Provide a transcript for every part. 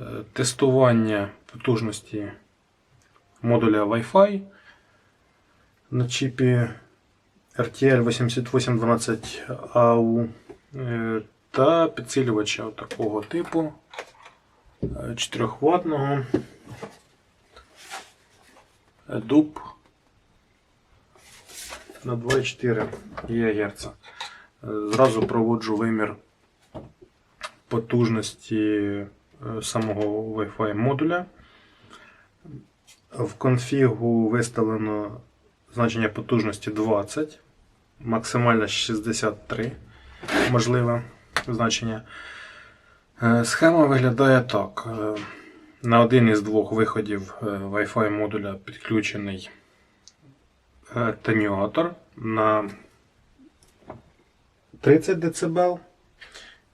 Е, Тестування потужності модуля Wi-Fi на чіпі RTL 8812AU е, та підсилювача такого типу 4 ватного дуб на 2,4 ГГц. Е, Зразу проводжу вимір потужності е, самого Wi-Fi модуля. В конфігу виставлено значення потужності 20, максимально 63 можливе значення. Е, Схема виглядає так. Е, На один із двох виходів е, Wi-Fi модуля підключений е, на 30 дБ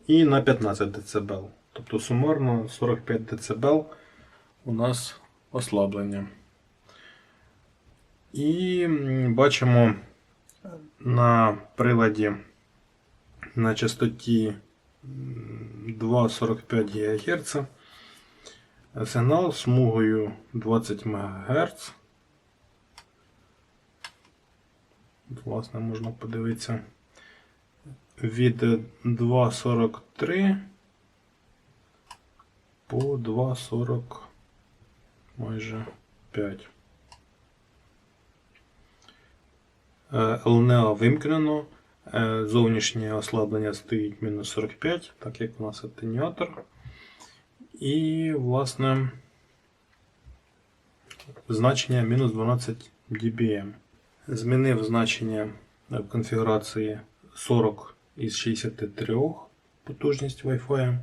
і на 15 дБ. Тобто сумарно 45 дБ у нас ослаблення. І бачимо на приладі на частоті 2,45 ГГц сигнал смугою 20 МГц. Власне, можна подивитися від 2,43 по 2,40 майже 5. Е, ЛНА вимкнено. Е, Зовнішнє ослаблення стоїть мінус 45, так як у нас атенюатор. І, власне, значення мінус 12 dBm. Змінив значення в конфігурації 40 із 63 потужність Wi-Fi.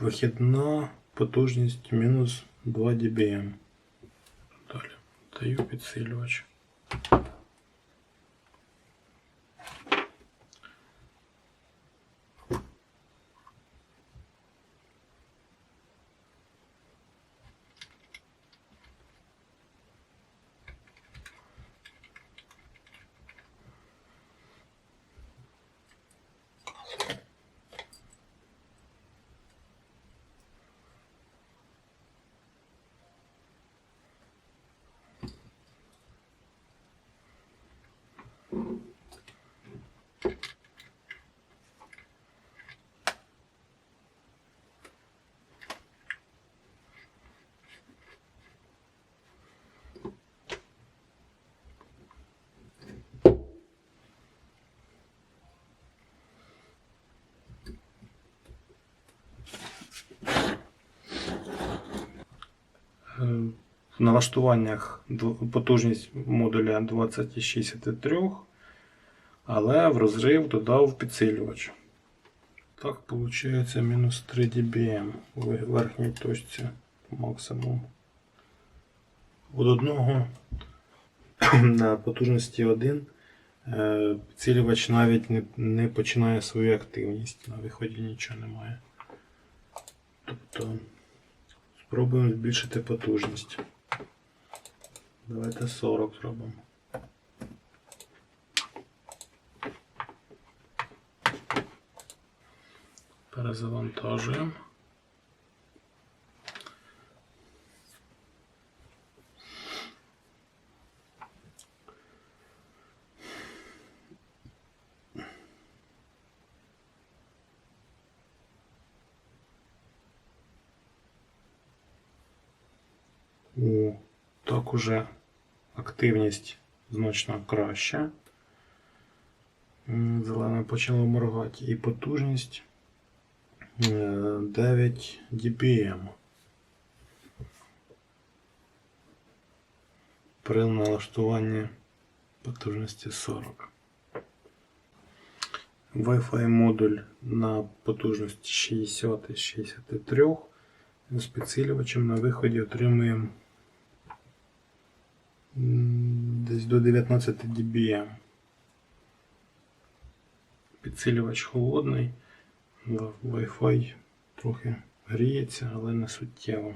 Вихідна потужність мінус 2 dBm. Далі. Даю підсилювач. В налаштуваннях потужність модуля 20 із 63, але в розрив додав підсилювач. Так, виходить мінус 3 dBm у верхній точці максимум. Від одного на потужності 1 е, підсилювач навіть не, не починає свою активність. На виході нічого немає. Тобто Спробуємо збільшити потужність. Давайте 40 зробимо. Перезавантажуємо. О, так уже активність значно краща. М, Зелено почало моргати. І потужність е, 9 dBm. При налаштуванні потужності 40. Wi-Fi модуль на потужності 60 із 63 з підсилювачем на виході отримуємо десь до 19 dBm. Підсилювач холодний, Wi-Fi трохи гріється, але не суттєво.